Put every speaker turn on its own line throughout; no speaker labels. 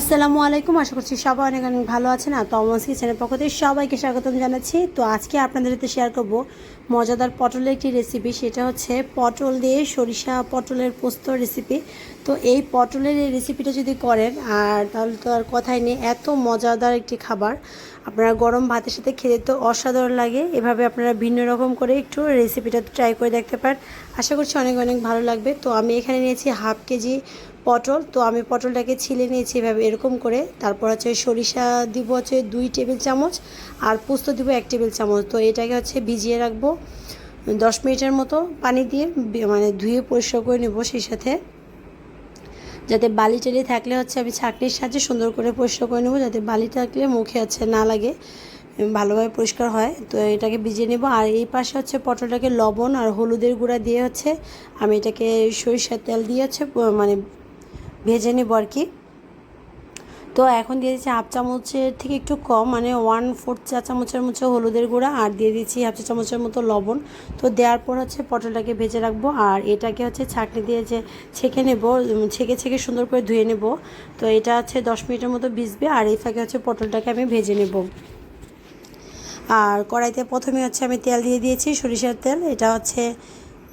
আসসালামু আলাইকুম, আশা করছি সবাই অনেক অনেক ভালো আছেন আর তমস কিচেনের পক্ষ থেকে সবাইকে স্বাগতম জানাচ্ছি। তো আজকে আপনাদের সাথে শেয়ার করব মজাদার পটলের একটি রেসিপি সেটা হচ্ছে পটল দিয়ে সরিষা পটলের পোস্ত রেসিপি তো এই পটলের এই রেসিপিটা যদি করেন, আর তাহলে তো আর কথাই নেই, এত মজাদার একটি খাবার। আপনারা গরম ভাতের সাথে খেতে তো অসাধারণ লাগে, এভাবে আপনারা ভিন্ন রকম করে একটু রেসিপিটা ট্রাই করে দেখতে পারেন। আশা করছি অনেক অনেক ভালো লাগবে। তো আমি এখানে নিয়েছি হাফ কেজি পটল, তো আমি পটলটাকে ছিলে নিয়েছি এভাবে, এরকম করে। তারপর হচ্ছে সরিষা দিব হচ্ছে দুই টেবিল চামচ আর পোস্ত দিব এক টেবিল চামচ। তো এটাকে হচ্ছে ভিজিয়ে রাখব দশ মিনিটের মতো পানি দিয়ে মানে ধুয়ে পরিষ্কার করে নেব সেই সাথে। যাতে বালি টালি থাকলে হচ্ছে আমি ছাঁকনির সাহায্যে সুন্দর করে পরিষ্কার করে নেব, যাতে বালি থাকলে মুখে হচ্ছে না লাগে ভালোভাবে পরিষ্কার হয়। তো এটাকে ভিজিয়ে নেব আর এই পাশে হচ্ছে পটলটাকে লবণ আর হলুদের গুঁড়া দিয়ে হচ্ছে আমি এটাকে সরিষার তেল দিয়ে হচ্ছে মানে ভেজে নেব আর কি। তো এখন দিয়ে দিচ্ছি হাফ চামচের থেকে একটু কম মানে ওয়ান ফোর্থ চা চামচের মতো হলুদের গুঁড়া আর দিয়ে দিচ্ছি হাফ চা চামচের মতো লবণ। তো দেওয়ার পর হচ্ছে পটলটাকে ভেজে রাখব আর এটাকে হচ্ছে ছাঁকনি দিয়ে যে ছেঁকে নেব ছেঁকে ছেঁকে সুন্দর করে ধুয়ে নেব। তো এটা হচ্ছে দশ মিনিটের মতো ভিজবে আর এই ফাঁকে হচ্ছে পটলটাকে আমি ভেজে নেব। আর কড়াইতে প্রথমে হচ্ছে আমি তেল দিয়ে দিয়েছি সরিষার তেল, এটা হচ্ছে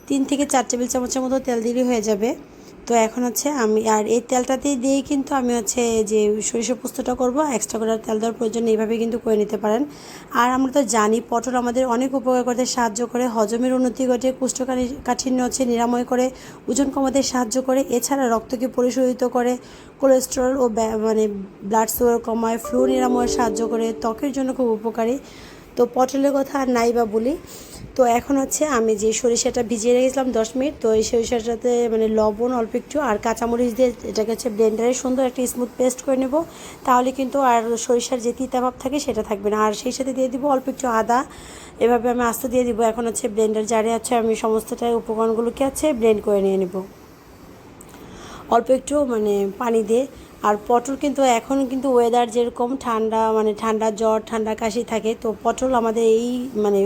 তিন থেকে চার টেবিল চামচের মতো তেল দিলে হয়ে যাবে। তো এখন হচ্ছে আমি, আর এই তেলটাতে দিয়েই কিন্তু আমি হচ্ছে যে সরিষা পোস্তটা করব এক্সট্রা করে তেল দেওয়ার প্রয়োজন এইভাবে কিন্তু করে নিতে পারেন। আর আমরা তো জানি পটল আমাদের অনেক উপকার করতে, সাহায্য করে, হজমের উন্নতি ঘটে কুষ্ঠকাঠি- কাঠিন্য হচ্ছে নিরাময় করে, ওজন কমাতে সাহায্য করে, এছাড়া রক্তকে পরিশোধিত করে কোলেস্টেরল ও মানে ব্লাড সুগার কমায় ফ্লু নিরাময়ে সাহায্য করে, ত্বকের জন্য খুব উপকারী। তো পটলের কথা আর নাই বা বলি। তো এখন হচ্ছে আমি যে সরিষাটা ভিজিয়ে রেখেছিলাম দশ মিনিট, তো এই সরিষাটাতে মানে লবণ অল্প একটু আর কাঁচামরিচ দিয়ে এটাকে হচ্ছে ব্লেন্ডারে সুন্দর একটা স্মুথ পেস্ট করে নেব। তাহলে কিন্তু আর সরিষার যে তিতাভাব থাকে সেটা থাকবে না। আর সেই সাথে দিয়ে দিব অল্প একটু আদা। এভাবে আমি আস্তে দিয়ে দিব। এখন হচ্ছে ব্লেন্ডার জারে আছে আমি সমস্তটা উপকরণগুলোকে আছে ব্লেন্ড করে নিয়ে নেব। অল্প একটু মানে পানি দিয়ে। আর পটল কিন্তু এখন কিন্তু ওয়েদার যেরকম ঠান্ডা মানে ঠান্ডা জ্বর, ঠান্ডা কাশি থাকে, তো পটল আমাদের এই মানে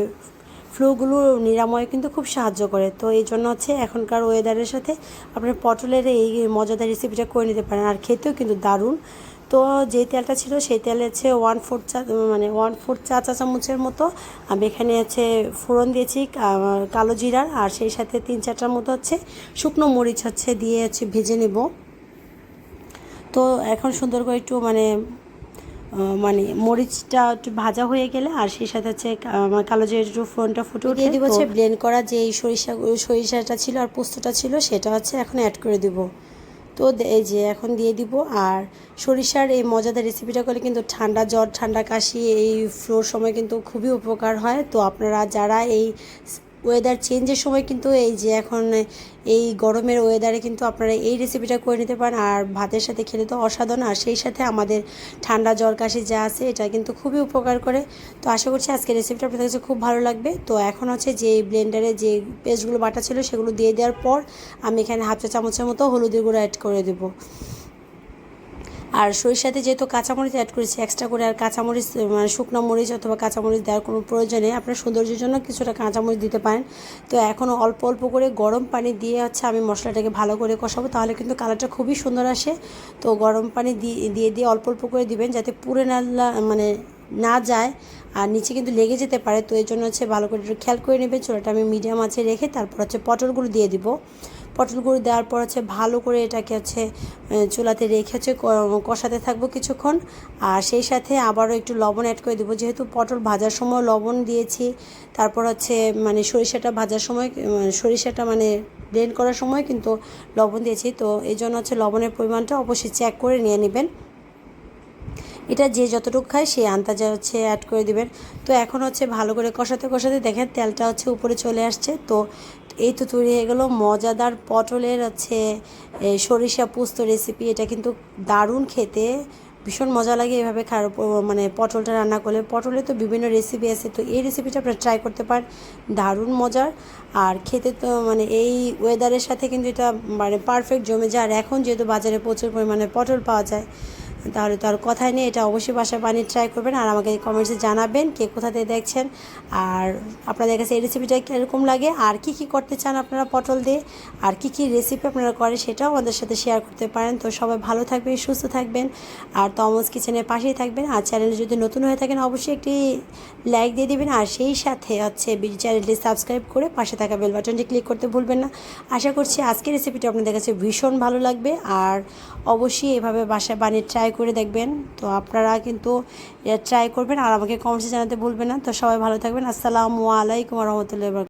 ফ্লুগুলো নিরাময়ে কিন্তু খুব সাহায্য করে। তো এই জন্য হচ্ছে এখনকার ওয়েদারের সাথে আপনার পটলের এই মজাদার রেসিপিটা করে নিতে পারেন। আর খেতেও কিন্তু দারুণ। তো যে তেলটা ছিল সেই তেলে হচ্ছে ওয়ান ফোর চা মানে ওয়ান ফোর চা চা চামচের মতো আমি এখানে হচ্ছে ফোড়ন দিয়েছি কালো জিরার, আর সেই সাথে তিন চারটার মতো হচ্ছে শুকনো মরিচ হচ্ছে দিয়ে হচ্ছে ভেজে নেব। তো এখন সুন্দর করে একটু মানে মানে মরিচটা একটু ভাজা হয়ে গেলে আর সেই সাথে হচ্ছে আমার কালো যে একটু ফোনটা ফুটে উঠে দিব হচ্ছে ব্লেন্ড করা যে এই সরিষা সরিষাটা ছিল আর পোস্তটা ছিল সেটা হচ্ছে এখন অ্যাড করে দিব। তো এই যে এখন দিয়ে দিব আর সরিষার এই মজাদার রেসিপিটা করলে কিন্তু ঠান্ডা জ্বর ঠান্ডা কাশি এই ফ্লোর সময় কিন্তু খুবই উপকার হয়। তো আপনারা যারা এই ওয়েদার চেঞ্জের সময় কিন্তু এই যে এখন এই গরমের ওয়েদারে কিন্তু আপনারা এই রেসিপিটা করে নিতে পারেন। আর ভাতের সাথে খেলে তো অসাধারণ। আর সেই সাথে আমাদের ঠান্ডা জ্বর কাশি যা আছে, এটা কিন্তু খুবই উপকার করে। তো আশা করছি আজকের রেসিপিটা আপনাদের কাছে খুব ভালো লাগবে। তো এখন হচ্ছে যে ব্লেন্ডারে যে পেস্টগুলো বাটা ছিল, সেগুলো দিয়ে দেওয়ার পর আমি এখানে হাফ চা চামচের মতো হলুদের গুঁড়ো অ্যাড করে দেবো। আর সরিষাতে যেহেতু কাঁচামরিচ অ্যাড করেছি এক্সট্রা করে আর কাঁচামরিচ মানে শুকনো মরিচ অথবা কাঁচামরিচ দেওয়ার কোনো প্রয়োজন নেই। আপনার সৌন্দর্যের জন্য কিছুটা কাঁচামরিচ দিতে পারেন। তো এখন অল্প অল্প করে গরম পানি দিয়ে হচ্ছে আমি মশলাটাকে ভালো করে কষাবো, তাহলে কিন্তু কালারটা খুবই সুন্দর আসে। তো গরম পানি দিয়ে দিয়ে অল্প অল্প করে দিবেন যাতে পুড়ে না মানে না যায় আর নিচে কিন্তু লেগে যেতে পারে। তো এই জন্য হচ্ছে ভালো করে খেয়াল করে নেবেন। চুলাটা আমি মিডিয়াম আছে রেখে তারপর হচ্ছে পটলগুলো দিয়ে দিব। পটলগুলো দেওয়ার পর হচ্ছে ভালো করে এটাকে হচ্ছে চুলাতে রেখে হচ্ছে কষাতে থাকব কিছুক্ষণ। আর সেই সাথে আবারও একটু লবণ অ্যাড করে দেবো। যেহেতু পটল ভাজার সময় লবণ দিয়েছি, তারপর হচ্ছে মানে সরিষাটা ভাজার সময় সরিষাটা মানে ব্লেন্ড করার সময় কিন্তু লবণ দিয়েছি। তো এই জন্য হচ্ছে লবণের পরিমাণটা অবশ্যই চেক করে নিয়ে নেবেন। এটা যে যতটুকু খায় সেই আন্দাজে হচ্ছে অ্যাড করে দিবেন। তো এখন হচ্ছে ভালো করে কষাতে কষাতে দেখেন তেলটা হচ্ছে উপরে চলে আসছে। তো এই তো তৈরি হয়ে গেলো। মজাদার পটলের হচ্ছে সরিষা পোস্ত রেসিপি এটা কিন্তু দারুণ খেতে। ভীষণ মজা লাগে এভাবে খাওয়ার মানে পটলটা রান্না করলে। পটলে তো বিভিন্ন রেসিপি আছে, তো এই রেসিপিটা আপনারা ট্রাই করতে পারেন। দারুণ মজার আর খেতে তো মানে এই ওয়েদারের সাথে কিন্তু এটা মানে পারফেক্ট জমে যায়। আর এখন যেহেতু বাজারে প্রচুর পরিমাণে পটল পাওয়া যায় তাহলে তো আর কথাই নেই, এটা অবশ্যই বাসায় বানিয়ে ট্রাই করবেন আর আমাকে কমেন্টসে জানাবেন কে কোথা থেকে দেখছেন। আর আপনাদের কাছে এই রেসিপিটা কীরকম লাগে, আর কি কি করতে চান আপনারা পটল দিয়ে, আর কি কি রেসিপি আপনারা করেন সেটাও আমাদের সাথে শেয়ার করতে পারেন। তো সবাই ভালো থাকবেন, সুস্থ থাকবেন, আর তমস কিচেনের পাশেই থাকবেন। আর চ্যানেলে যদি নতুন হয়ে থাকেন, অবশ্যই একটি লাইক দিয়ে দিবেন, আর সেই সাথে হচ্ছে চ্যানেলটি সাবস্ক্রাইব করে পাশে থাকা বেল বাটনটি ক্লিক করতে ভুলবেন না। আশা করছি আজকের রেসিপিটা আপনাদের কাছে ভীষণ ভালো লাগবে, আর অবশ্যই এভাবে বাসায় বানিয়ে ট্রাই করে দেখবেন। তো আপনারা কিন্তু ট্রাই করবেন আর আমাকে কমেন্টসে জানাতে ভুলবেন না। তো সবাই ভালো থাকবেন। আসসালামু আলাইকুম রহমতুল্লাহ